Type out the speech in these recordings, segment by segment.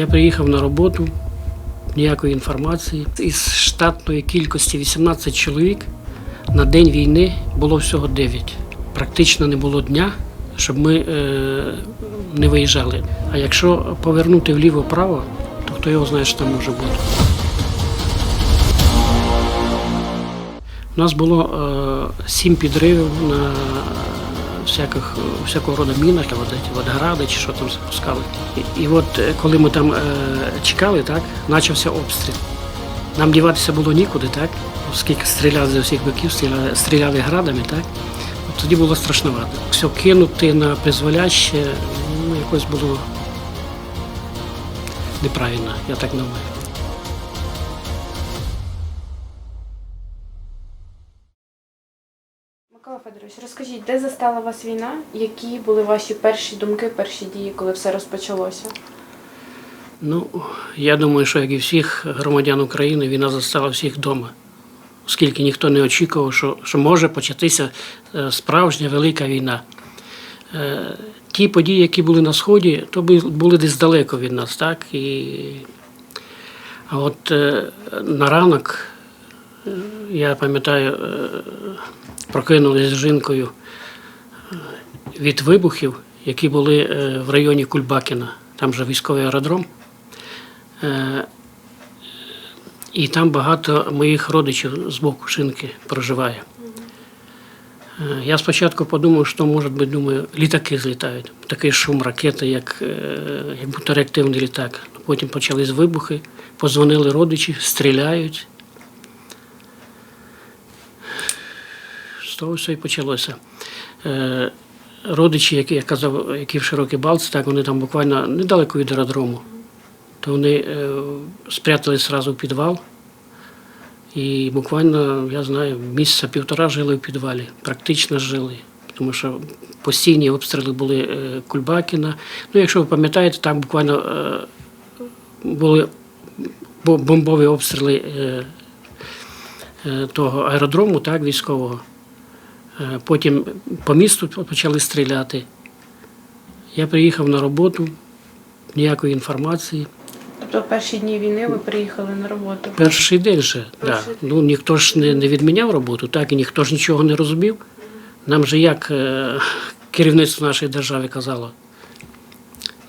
Я приїхав на роботу, ніякої інформації. Із штатної кількості 18 чоловік на день війни було всього 9. Практично не було дня, щоб ми е, не виїжджали. А якщо повернути вліво-право, то хто його знає, що там може бути. У нас було е, сім підривів на всяких, всякого роду мінах, от, ці водогради чи що там запускали. І, і от е, коли ми там е, чекали, так, почався обстріл. Нам діватися було нікуди, так? Оскільки стріляли з усіх боків, стріляли, стріляли градами, так? От тоді було страшновато. Все кинути на призволяще, ну, якось було неправильно, я так думаю. Микола Федорович, розкажіть, де застала вас війна? Які були ваші перші думки, перші дії, коли все розпочалося? Ну, я думаю, що як і всіх громадян України, війна застала всіх вдома, оскільки ніхто не очікував, що, що може початися е, справжня велика війна. Е, Ті події, які були на Сході, то були десь далеко від нас, так? І... А от е, на ранок, я пам'ятаю, прокинулись з жінкою е, від вибухів, які були е, в районі Кульбакіна, там же військовий аеродром. Е, І там багато моїх родичів з боку шинки проживає. Я спочатку подумав, що може бути, думаю, літаки злітають. Такий шум ракети, як, як будто реактивний літак. Потім почались вибухи, позвонили родичі, стріляють. Того все і почалося. Е, Родичі, які я казав, які в Широкій Балці, так вони там буквально недалеко від аеродрому то вони е, спрятались одразу в підвал. І буквально, я знаю, місяця півтора жили в підвалі, практично жили. Тому що постійні обстріли були е, Кульбакіна. Ну, якщо ви пам'ятаєте, там буквально були бомбові обстріли того аеродрому, так, військового. Е, Потім по місту почали стріляти. Я приїхав на роботу, ніякої інформації. Тобто перші дні війни ви приїхали на роботу. Перший день же, да. Перший ну ніхто ж не, не відміняв роботу, так і ніхто ж нічого не розумів. Нам же як е, керівництво нашої держави казало,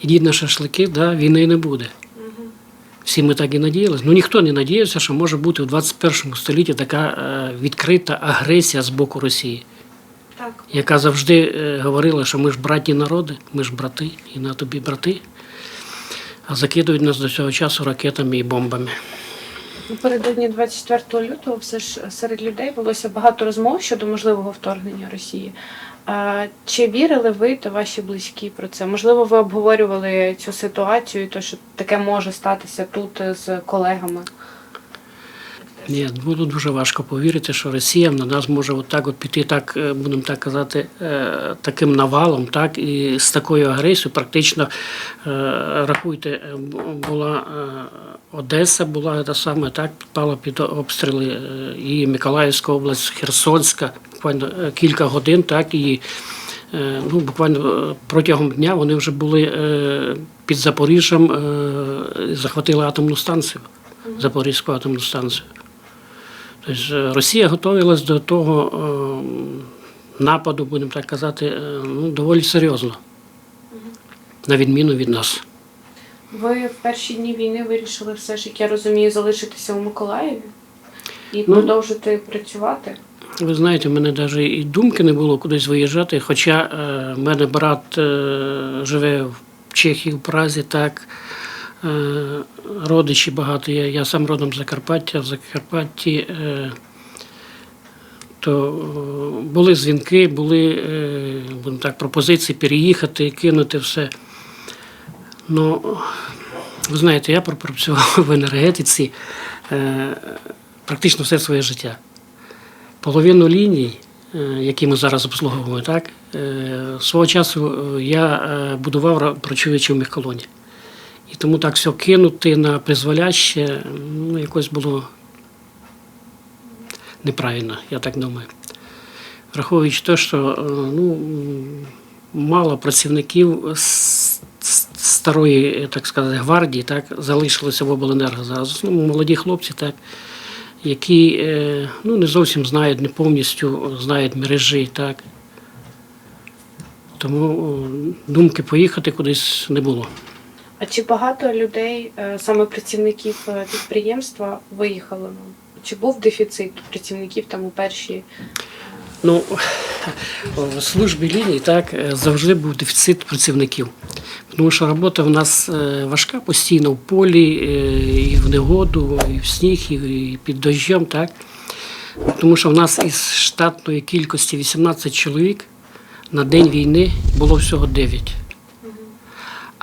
ідіть на шашлики, да, війни не буде. Всі ми так і надіялися. Ну ніхто не надіявся, що може бути в 21 столітті така е, відкрита агресія з боку Росії, Так. Яка завжди е, говорила, що ми ж братні народи, ми ж брати, і на тобі брати. А закидують нас до цього часу ракетами і бомбами. Напередодні 24 лютого все ж серед людей велося багато розмов щодо можливого вторгнення Росії. А, чи вірили ви та ваші близькі про це? Можливо, ви обговорювали цю ситуацію, то, що таке може статися тут з колегами? Ні, було дуже важко повірити, що Росія на нас може отак от піти, так е, будемо так казати, е, таким навалом, так і з такою агресією. Практично е, рахуйте, була Одеса, була та саме так, підпала під обстріли і Миколаївська область, Херсонська, буквально кілька годин, так і. Ну, буквально протягом дня вони вже були під Запоріжжям, захватили атомну станцію, Запорізьку атомну станцію. Тобто е, Росія готувалась до того е, нападу, будемо так казати, е, ну, доволі серйозно, на відміну від нас. Ви в перші дні війни вирішили все ж, як я розумію, залишитися у Миколаєві і Ну, продовжити працювати. Ви знаєте, в мене навіть і думки не було кудись виїжджати, хоча в мене брат живе в Чехії, в Празі, так. Е, родичі багато. Я, я сам родом з Закарпаття, в Закарпатті. Е, то е, були дзвінки, були будемо так, пропозиції переїхати, кинути все. Ну, ви знаєте, я пропрацював в енергетиці практично все своє життя. Половину ліній, які ми зараз обслуговуємо, так, свого часу я будував працюючи в міхколоні. І тому так все кинути на призволяще, ну, якось було неправильно, я так думаю. Враховуючи те, що е, ну, мало працівників старої, так сказати, гвардії, так, залишилися в обленерго зараз. Основному молоді хлопці, так, які е, ну, не зовсім знають, не повністю знають мережі, так. Тому думки поїхати кудись не було. А чи багато людей, е, саме працівників е, підприємства, виїхали? Чи був дефіцит працівників там у перші? Ну, в службі лінії так е, завжди був дефіцит працівників. Тому що робота в нас важка постійно в полі, і в негоду, і в сніг, і під дощем, так. Тому що в нас із штатної кількості 18 чоловік на день війни було всього 9.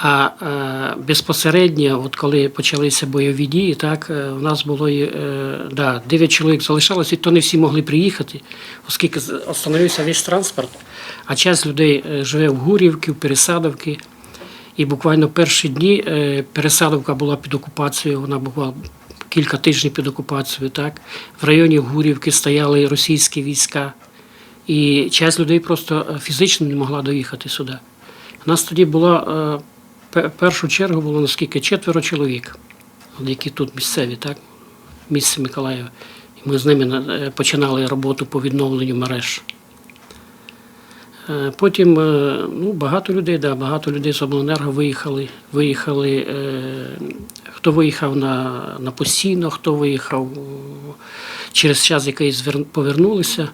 А е, безпосередньо, от коли почалися бойові дії, так е, у нас було е, да, 9 чоловік залишалося, і то не всі могли приїхати, оскільки остановився весь транспорт, а часть людей е, живе в Гурівці, в Пересадовці. І буквально перші дні е, Пересадовка була під окупацією, вона була кілька тижнів під окупацією. Так? В районі Гурівки стояли російські війська, і часть людей просто е, фізично не могла доїхати сюди. У нас тоді було пе- першу чергу було наскільки четверо чоловік, які тут місцеві, так, місце Миколаєва. І ми з ними е, починали роботу по відновленню мереж. Е, Потім е, ну, багато людей, да, багато людей з обленерго виїхали. Виїхали хто виїхав на, на постійно, хто виїхав через час звер- повернулися.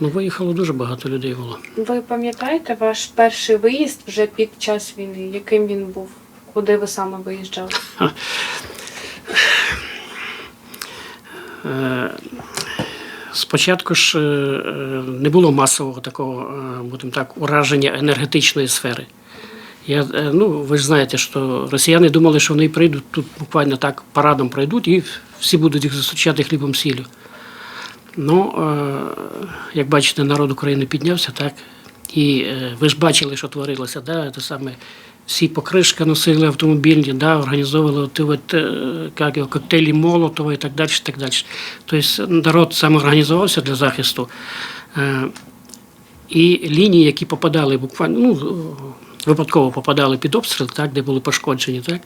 Ну, виїхало дуже багато людей було. Ви пам'ятаєте ваш перший виїзд вже під час війни? Яким він був? Куди ви саме виїжджали? Е, Спочатку ж е, не було масового такого, е, будемо так, ураження енергетичної сфери. Я, ну, ви ж знаєте, що росіяни думали, що вони прийдуть тут буквально так парадом пройдуть і всі будуть їх зустрічати хлібом сіллю. Ну, е, як бачите, народ України піднявся, так? І е, ви ж бачили, що творилося, да? Те саме, всі покришки носили автомобільні, да? організовували ті от, е, як його, коктейлі Молотова і так далі. Так далі. Тобто народ самоорганізувався для захисту. І лінії, які попадали буквально, ну, випадково попадали під обстріл, так, де були пошкоджені, так,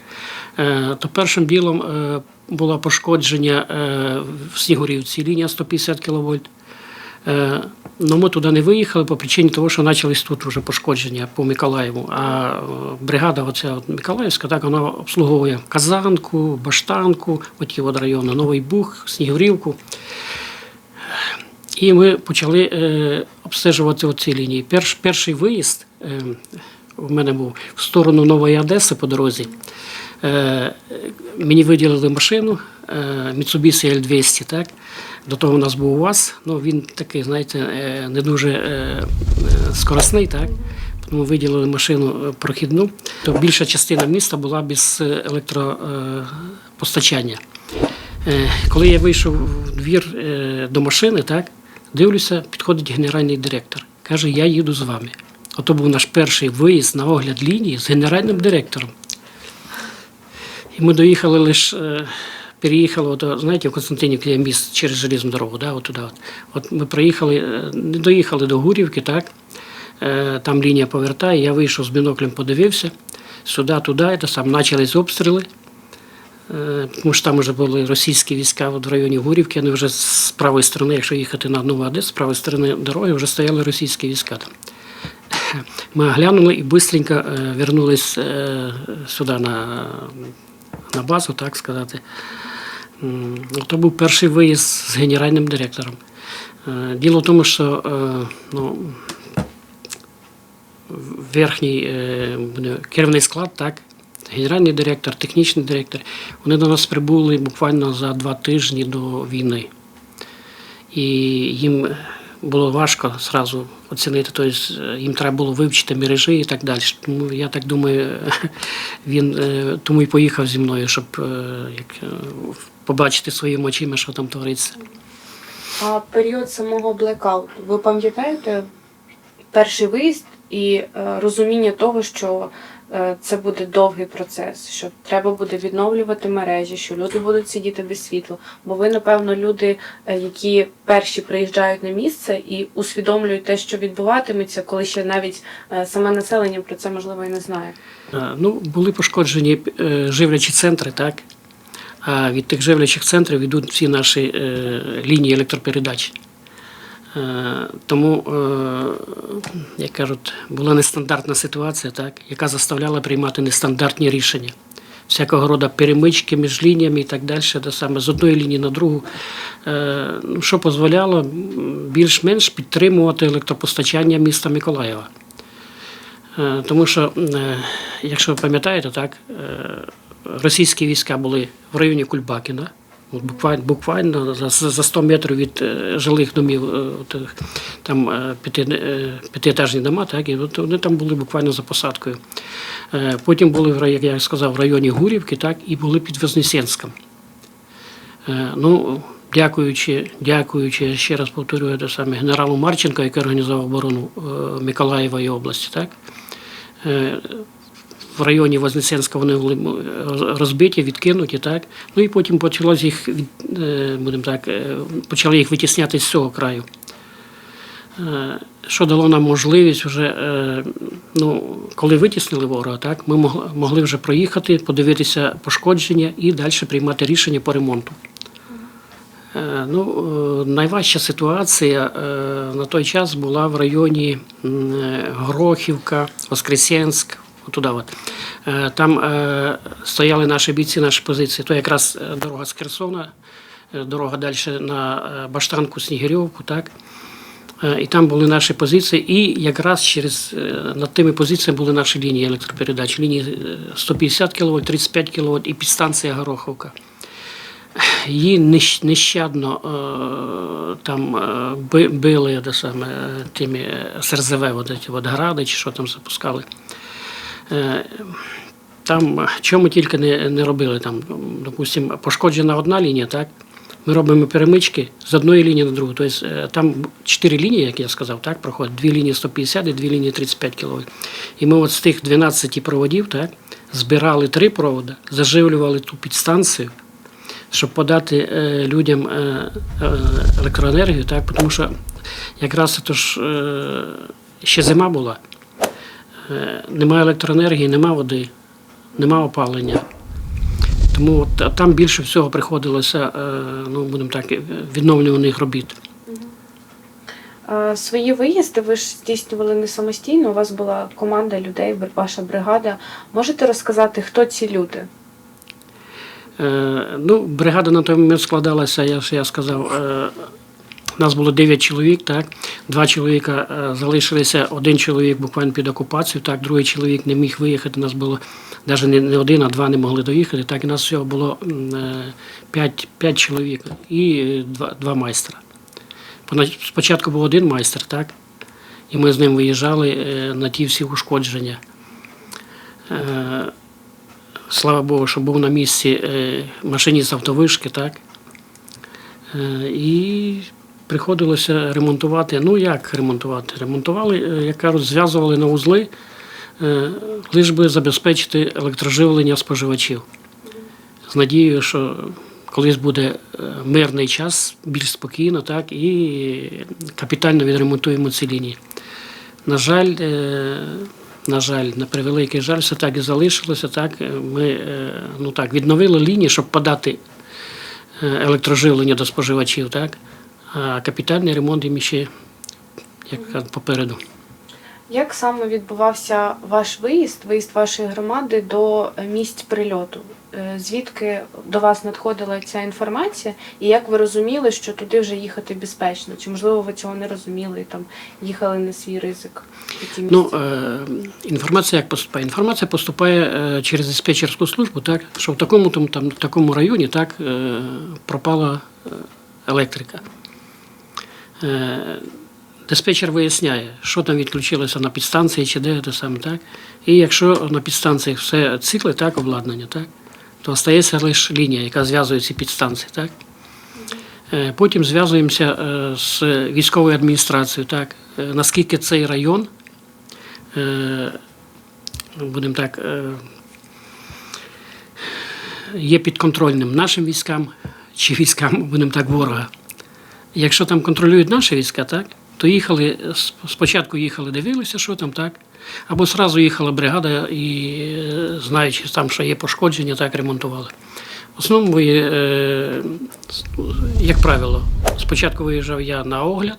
е, то першим ділом е, було пошкодження е, в Снігурівці, лінія 150 кВт. Ну, ми туди не виїхали по причині того, що почались тут вже пошкодження по Миколаєву. А бригада оця от Миколаївська, так, вона обслуговує Казанку, Баштанку, оті от райони, Новий Буг, Снігурівку. І ми почали е, обстежувати оці лінії. Перш, перший виїзд е, у мене був в сторону Нової Одеси по дорозі. Е, мені виділили машину е, Mitsubishi L200, так? До того у нас був УАЗ, ну він такий, знаєте, е, не дуже скоросний, так? Тому виділили машину прохідну. То більша частина міста була без електропостачання. Коли я вийшов в двір до машини, так, дивлюся, підходить генеральний директор. Каже, я їду з вами. Ото був наш перший виїзд на огляд лінії з генеральним директором. І ми доїхали лише, переїхали, от, знаєте, в Константинівці є міст через железну дорогу, да, от. От. от ми приїхали, е, не доїхали до Гурівки, так, е, там лінія повертає, я вийшов з біноклем, подивився, сюди, туди, і сам почались обстріли. Е, Тому що там вже були російські війська от в районі Гурівки, вони вже з правої сторони, якщо їхати на Нову Одесу, з правої сторони дороги вже стояли російські війська там. Ми оглянули і швидко вернулись е, сюди на, на базу, так сказати. То був перший виїзд з генеральним директором. Е, Діло в тому, що е, ну, верхній е, керівний склад, так, генеральний директор, технічний директор, вони до нас прибули буквально за два тижні до війни. І їм було важко зразу оцінити, тобто їм треба було вивчити мережі і так далі. Тому я так думаю, він е, тому і поїхав зі мною, щоб е, як, побачити своїми очима, що там твориться. А період самого блекауту, ви пам'ятаєте перший виїзд і розуміння того, що це буде довгий процес, що треба буде відновлювати мережі, що люди будуть сидіти без світла. Бо ви, напевно, люди, е, які перші приїжджають на місце і усвідомлюють те, що відбуватиметься, коли ще навіть е, саме населення про це можливо і не знає. Е, Ну, були пошкоджені е, живлячі центри, так? А від тих живлячих центрів йдуть всі наші е, лінії електропередач. Е, Тому, е, як кажуть, була нестандартна ситуація, так, яка заставляла приймати нестандартні рішення. Всякого роду перемички між лініями і так далі, те саме з одної лінії на другу, Е, ну, що дозволяло більш-менш підтримувати електропостачання міста Миколаєва. Тому що, якщо ви пам'ятаєте, так, російські війська були в районі Кульбакіна, буквально, буквально за, за 100 метрів від е, жилих домів, е, е, там п'яти, п'ятиетажні дома, так, і от вони там були буквально за посадкою. Потім були, як я сказав, в районі Гурівки, так, і були під Вознесенськом. Ну, дякуючи, дякуючи, ще раз повторюю, те саме генералу Марченко, який організував оборону Миколаєва і області, так? В районі Вознесенська вони були розбиті, відкинуті, так? Ну і потім почалось їх, е, будемо так, е, почали їх витісняти з цього краю. Е, Що дало нам можливість вже, ну, коли витіснили ворога, так, ми могли, вже проїхати, подивитися пошкодження і далі приймати рішення по ремонту. Ну, найважча ситуація на той час була в районі Грохівка, Воскресенськ, туди от. Е, Там е, стояли наші бійці, наші позиції. То якраз е, дорога з Херсона, дорога далі на Баштанку, Снігирьовку, так. І там були наші позиції, і якраз через над тими позиціями були наші лінії електропередач. Лінії е, 150 кВт, 35 кВт і підстанція Гороховка. Її нещадно там били де саме, тими СРЗВ, от, от гради, чи що там запускали. Е, Там е, чому тільки не, не робили, там, допустимо, пошкоджена одна лінія, так? Ми робимо перемички з одної лінії на другу. Тобто там чотири лінії, як я сказав, так, проходять. Дві лінії 150 і дві лінії 35 кВт. І ми от з тих 12 проводів так, збирали три проводи, заживлювали ту підстанцію, щоб подати е, людям електроенергію, так, тому що якраз це ж ще зима була. Е, Немає електроенергії, немає води, немає опалення. Тому от, а там більше всього приходилося, е, ну, будемо так, е, відновлюваних робіт. Свої виїзди ви ж здійснювали не самостійно. У вас була команда людей, ваша бригада. Можете розказати, хто ці люди? Ну, бригада на той момент складалася, я я сказав, е, нас було 9 чоловік, так. Два чоловіка е, залишилися, один чоловік буквально під окупацією, так, другий чоловік не міг виїхати. Нас було навіть не, один, а два не могли доїхати. Так, і нас всього було 5, 5 чоловік і е, два, два майстра. Спочатку був один майстер, так? І ми з ним виїжджали е, на ті всі ушкодження. Е, Слава Богу, що був на місці е, машиніст автовишки, так? Е, І приходилося ремонтувати. Ну як ремонтувати? Ремонтували, е, як кажуть, зв'язували на узли, е, лиш би забезпечити електроживлення споживачів. З надією, що колись буде е, мирний час, більш спокійно, так, і капітально відремонтуємо ці лінії. На жаль, на жаль, на превеликий жаль, все так і залишилося. Так. Ми ну, так, відновили лінії, щоб подати електроживлення до споживачів, так? А капітальний ремонт їм ще як попереду. Як саме відбувався ваш виїзд, виїзд вашої громади до місць прильоту? Е, Звідки до вас надходила ця інформація, і як ви розуміли, що туди вже їхати безпечно? Чи можливо ви цього не розуміли і там їхали на свій ризик? Ну, е, інформація як поступає? Інформація поступає е, через диспетчерську службу, так, що в такому, там, там, в такому районі так, е, пропала електрика. Е, диспетчер виясняє, що там відключилося на підстанції чи де це саме, так. І якщо на підстанціях все цикле, так, обладнання, так, то залишається лише лінія, яка зв'язує ці підстанції. Так. Е, Потім зв'язуємося е, з військовою адміністрацією, так, наскільки цей район, будемо так, є підконтрольним нашим військам чи військам, будемо так, ворога. Якщо там контролюють наші війська, так, то їхали, спочатку їхали, дивилися, що там, так, Або зразу їхала бригада і, е, знаючи там, що є пошкодження, так ремонтували. В основному, е, як правило, спочатку виїжджав я на огляд,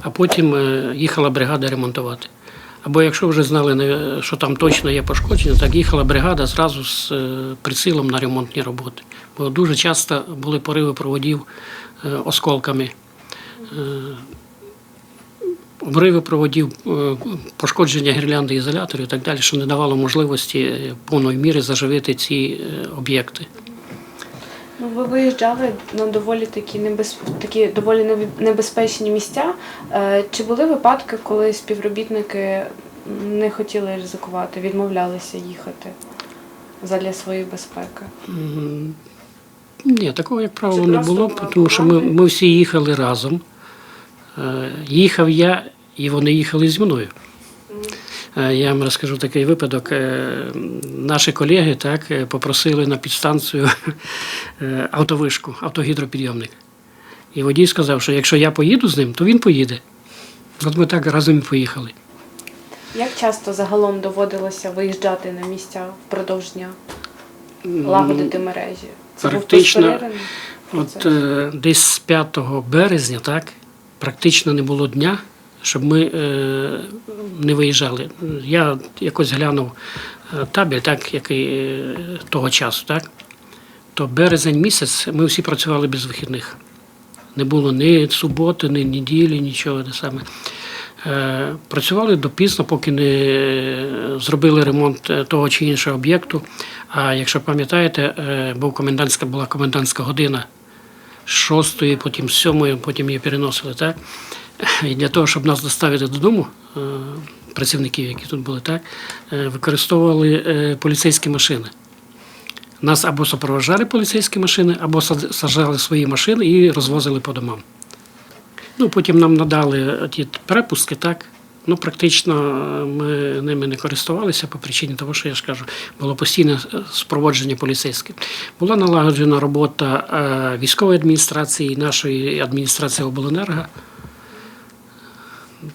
а потім е, їхала бригада ремонтувати. Або якщо вже знали, що там точно є пошкодження, так їхала бригада зразу з прицілом на ремонтні роботи. Бо дуже часто були пориви проводів осколками. Е, Обриви проводів, е, пошкодження гірлянди ізоляторів і так далі, що не давало можливості е, повної міри заживити ці е, об'єкти. Ну, ви виїжджали на доволі такі небез... такі доволі небе- небезпечні місця. Е, Чи були випадки, коли співробітники не хотіли ризикувати, відмовлялися їхати задля своєї безпеки? Ні, такого, як правило, не було, тому що ми, ми всі їхали разом. Е, Їхав я, і вони їхали зі мною. Е, Я вам розкажу такий випадок. Е, Наші колеги так, попросили на підстанцію автовишку, автогідропідйомник. І водій сказав, що якщо я поїду з ним, то він поїде. От ми так разом і поїхали. Як часто загалом доводилося виїжджати на місця впродовж дня, лагодити мережі? Практично, От е, десь з 5 березня, так, практично не було дня, щоб ми е, не виїжджали. Я якось глянув е, табель, так, який е, того часу, так, то березень місяць ми всі працювали без вихідних. Не було ні суботи, ні неділі, нічого те саме. Е, Працювали допізно, поки не зробили ремонт е, того чи іншого об'єкту. А якщо пам'ятаєте, е, був комендантська, була комендантська година шостої, потім сьомої, потім її переносили. Так? І для того, щоб нас доставити додому, е, працівників, які тут були, так, е, використовували поліцейські машини. Нас або супроводжали поліцейські машини, або саджали свої машини і розвозили по домам. Ну, потім нам надали ті перепустки, так. Ну, практично е, ми ними не користувалися по причині того, що я ж кажу, було постійне е, спроводження поліцейських. Була налагоджена робота е, військової адміністрації, нашої адміністрації обленерго.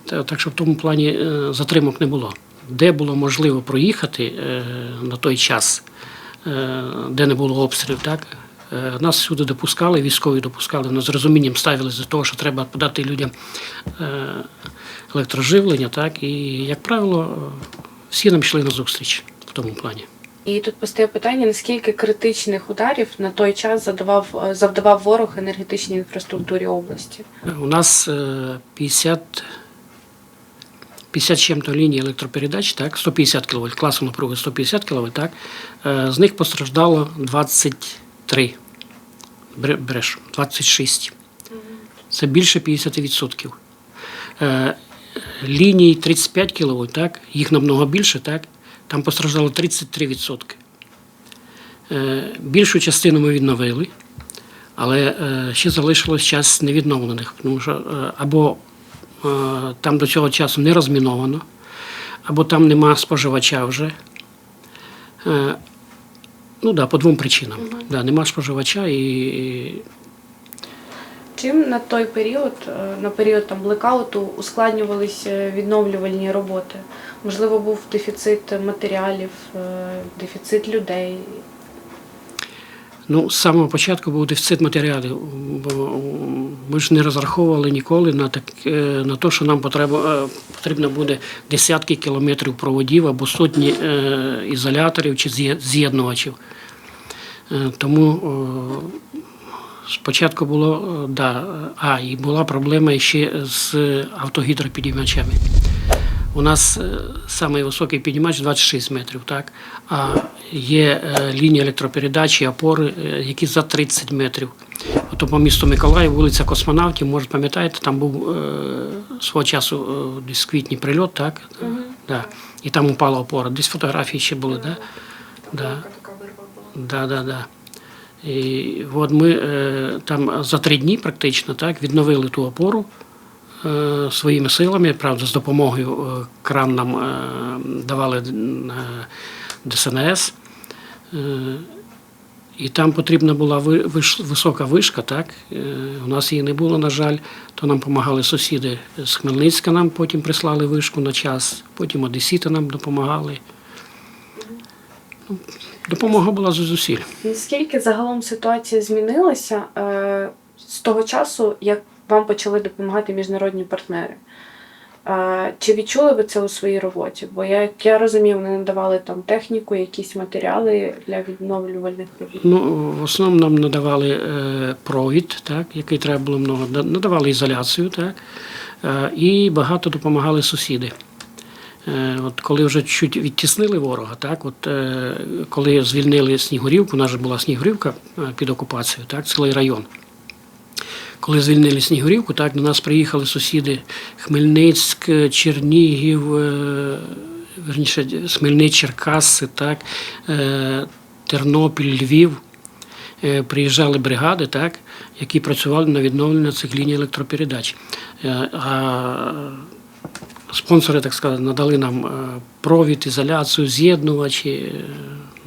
Так що в тому плані затримок не було. Де було можливо проїхати на той час, де не було обстрілів, так, Е, нас сюди допускали, військові допускали, але з розумінням ставили за того, що треба подати людям е, електроживлення. Так І, як правило, е, всі нам йшли на зустріч в тому плані. І тут постає питання: наскільки критичних ударів на той час задавав завдавав ворог енергетичній інфраструктурі області? У нас 50 50 чим-то ліній електропередач, так, 150 кВт, класу напруги 150 кВт, так, з них постраждало 20 3. Бреш, 26. Це більше 50%. Лінії 35 кВт, так? їх намного більше, так? там постраждало 33%. Е, більшу частину ми відновили, але е, ще залишилось час невідновлених, тому що е, або там до цього часу не розміновано, або там нема споживача вже. Ну так, да, по двом причинам. Да, нема споживача і, і Чим на той період, е, на період там блекауту, ускладнювалися відновлювальні роботи? Можливо, був дефіцит матеріалів, е, дефіцит людей. Ну, з самого початку був дефіцит матеріалів, бо ми ж не розраховували ніколи на так, е, на те, що нам потреба, е, потрібно буде десятки кілометрів проводів або сотні е, ізоляторів чи з'є- з'єднувачів. Тому спочатку було, да, а, і була проблема ще з автогідропідіймачами. У нас е, самий високий піднімач 26 метрів, так? а є е, лінії електропередачі, опори, е, які за 30 метрів. Ото по місту Миколаїв, вулиця Космонавтів, може пам'ятаєте, там був свого часу десь квітні прильот, так? Да. І там упала опора. Десь фотографії ще були, так? Да? Да, да, да. І от ми там за три дні практично так, відновили ту опору своїми силами, правда, з допомогою е, кран нам е, давали е, ДСНС. Е, І там потрібна була висока вишка, так? Е, У нас її не було, на жаль, то нам допомагали сусіди з Хмельницька, нам потім прислали вишку на час, потім одесіти нам допомагали. Ну, Допомога була зусиль. Наскільки загалом ситуація змінилася е, з того часу, як вам почали допомагати міжнародні партнери? Чи відчули ви це у своїй роботі? Бо як я розумію, вони надавали там техніку, якісь матеріали для відновлювальних робіт. Ну, в основному нам надавали е, провід, так, який треба було много, надавали ізоляцію, так, е, і багато допомагали сусіди. Е, От коли вже чуть відтіснили ворога, так, от, коли звільнили Снігурівку, у нас же була Снігурівка під окупацією, так, цілий район. Коли звільнили Снігурівку, так, до нас приїхали сусіди Хмельницьк, Чернігів, е, верніше, Хмельницьк, Черкаси, так, е, Тернопіль, Львів. Е, Приїжджали бригади, так, які працювали на відновлення цих ліній електропередач. А спонсори, так сказати, надали нам провід, ізоляцію, з'єднувачі.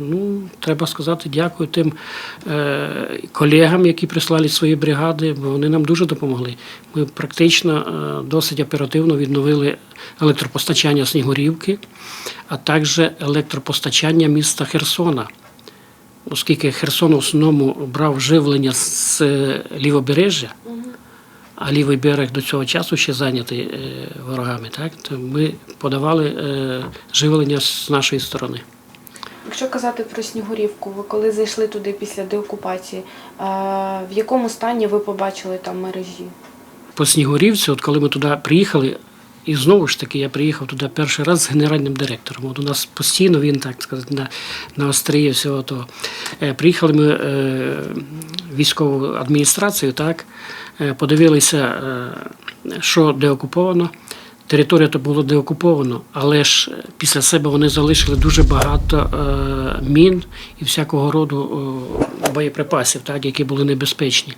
Ну, треба сказати, дякую тим е, колегам, які прислали свої бригади, бо вони нам дуже допомогли. Ми практично е, досить оперативно відновили електропостачання Снігурівки, а також електропостачання міста Херсона. Оскільки Херсон в основному брав живлення з е, лівобережжя, а лівий берег до цього часу ще зайнятий е, ворогами, так, то ми подавали е, живлення з нашої сторони. Якщо казати про Снігурівку, ви коли зайшли туди після деокупації, е, в якому стані ви побачили там мережі? По Снігурівці, от коли ми туди приїхали, і знову ж таки я приїхав туди перший раз з генеральним директором. От у нас постійно він, так сказати, на, на острії всього того. Е, Приїхали ми е, військову адміністрацію, так, е, подивилися, е, що деокуповано. Територія то було деокуповано, але ж е, після себе вони залишили дуже багато е, мін і всякого роду боєприпасів, так, які були небезпечні.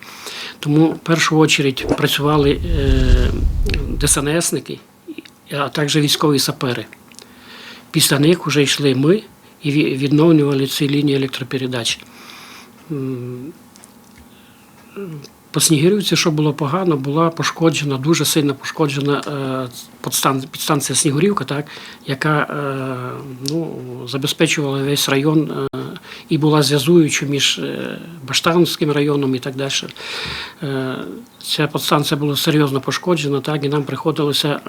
Тому в першу чергу працювали е, ДСНСники, а також військові сапери. Після них вже йшли ми і відновлювали ці лінії електропередач. По Снігирівці, що було погано, була пошкоджена, дуже сильно пошкоджена е, підстанція Снігурівка, так, яка е, ну, забезпечувала весь район е, і була зв'язуючою між Баштанським районом і так далі. Ця підстанція була серйозно пошкоджена, так, і нам приходилося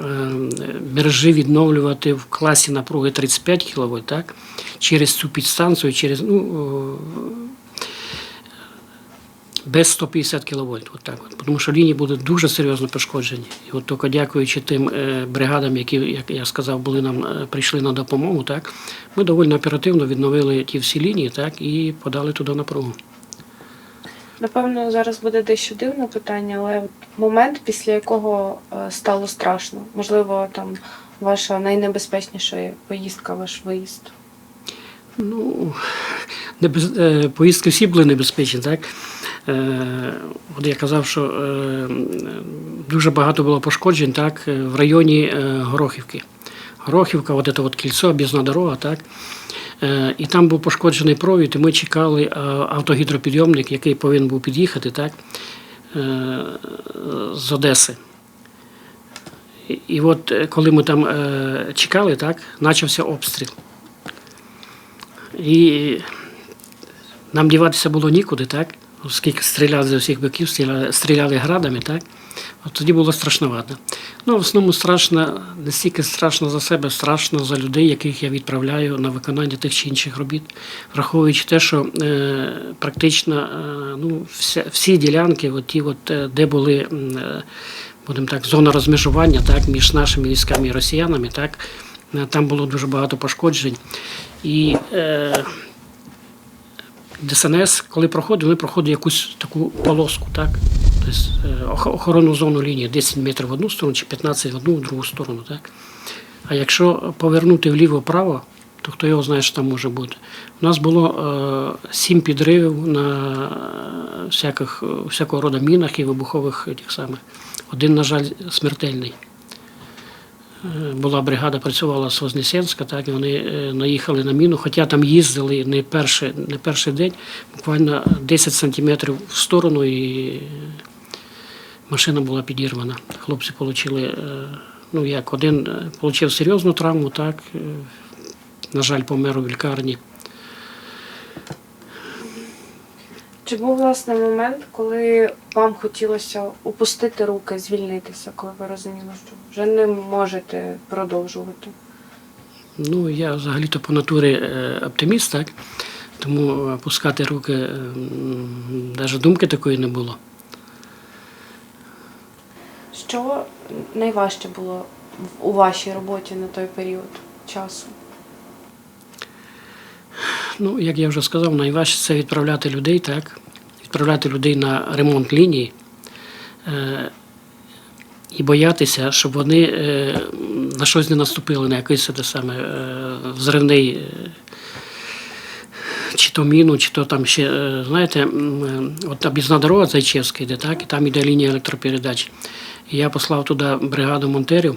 мережі відновлювати в класі напруги 35 кВт, так, через цю підстанцію, через ну, без 150 кВт. От так от. Тому що лінії будуть дуже серйозно пошкоджені. І от тільки дякуючи тим е, бригадам, які, як я сказав, були нам е, прийшли на допомогу, так, ми доволі оперативно відновили ті всі лінії так, і подали туди напругу. Напевно, зараз буде дещо дивне питання, але момент, після якого е, стало страшно, можливо, там ваша найнебезпечніша поїздка, ваш виїзд. Ну, поїздки всі були небезпечні, так? Е, От я казав, що е, дуже багато було пошкоджень так, е, в районі Горохівки. Горохівка, от це от кільцо, об'їзна дорога, так? І там був пошкоджений провід, і ми чекали автогідропідйомник, який повинен був під'їхати, так? З Одеси. І- от коли ми там чекали, так, почався обстріл. І нам діватися було нікуди, так? Оскільки стріляли з усіх боків, стріляли, стріляли градами, так? От тоді було страшновато. Ну, в основному страшно, не стільки страшно за себе, страшно за людей, яких я відправляю на виконання тих чи інших робіт, враховуючи те, що е, практично е, ну, вся, всі ділянки, от ті, от, е, де були, е, будемо так, зона розмежування так, між нашими військами і росіянами, так, е, там було дуже багато пошкоджень. І е, ДСНС, коли проходить, вони проходять якусь таку полоску, так? Тобто е, охоронну зону лінії 10 метрів в одну сторону чи 15 в одну, в другу сторону. Так? А якщо повернути вліво-право, то хто його знає, що там може бути. У нас було е, сім підривів на всяких, всякого роду мінах і вибухових тих самих. Один, на жаль, смертельний. Е, Була бригада, працювала з Вознесенська, так, і вони е, наїхали на міну, хоча там їздили не перший, не перший день, буквально 10 сантиметрів в сторону, і машина була підірвана. Хлопці отримали, ну як, один отримав серйозну травму, так, е, на жаль, помер у лікарні. Чи був власне момент, коли вам хотілося опустити руки, звільнитися, коли ви розуміли, що вже не можете продовжувати? Ну, я взагалі-то по натурі е, оптиміст, так? Тому опускати руки навіть думки такої не було. Що найважче було у вашій роботі на той період часу? Ну, як я вже сказав, найважче це відправляти людей, так? Відправляти людей на ремонт лінії е, і боятися, щоб вони е, на щось не наступили, на якийсь те саме е, взривний. е, Чи то міну, чи то там ще, е, знаєте, е, от об'їзна дорога Зайчевська йде, так, і там йде лінія електропередач. І я послав туди бригаду монтерів,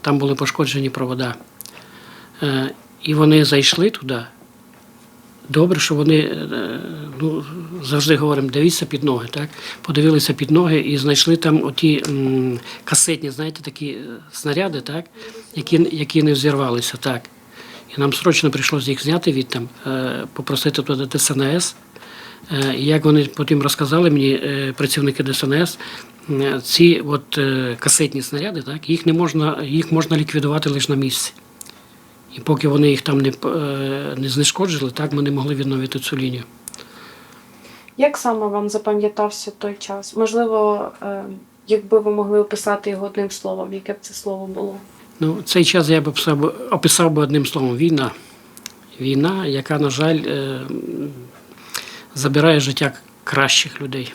там були пошкоджені провода. І вони зайшли туди. Добре, що вони е, ну, завжди говоримо, дивіться під ноги. Так? Подивилися під ноги і знайшли там оті м, касетні, знаєте, такі е, снаряди, так? Які, які не взірвалися. Так. І нам срочно прийшлося їх зняти від там, е, попросити туди ДСНС. Як вони потім розказали мені, працівники ДСНС, ці от касетні снаряди, так, їх не можна, їх можна ліквідувати лише на місці. І поки вони їх там не, е, не знешкоджили, так ми не могли відновити цю лінію. Як саме вам запам'ятався той час? Можливо, е, якби ви могли описати його одним словом, яке б це слово було? Ну, цей час я б описав, описав би одним словом війна. Війна, яка, на жаль, е, забирає життя кращих людей.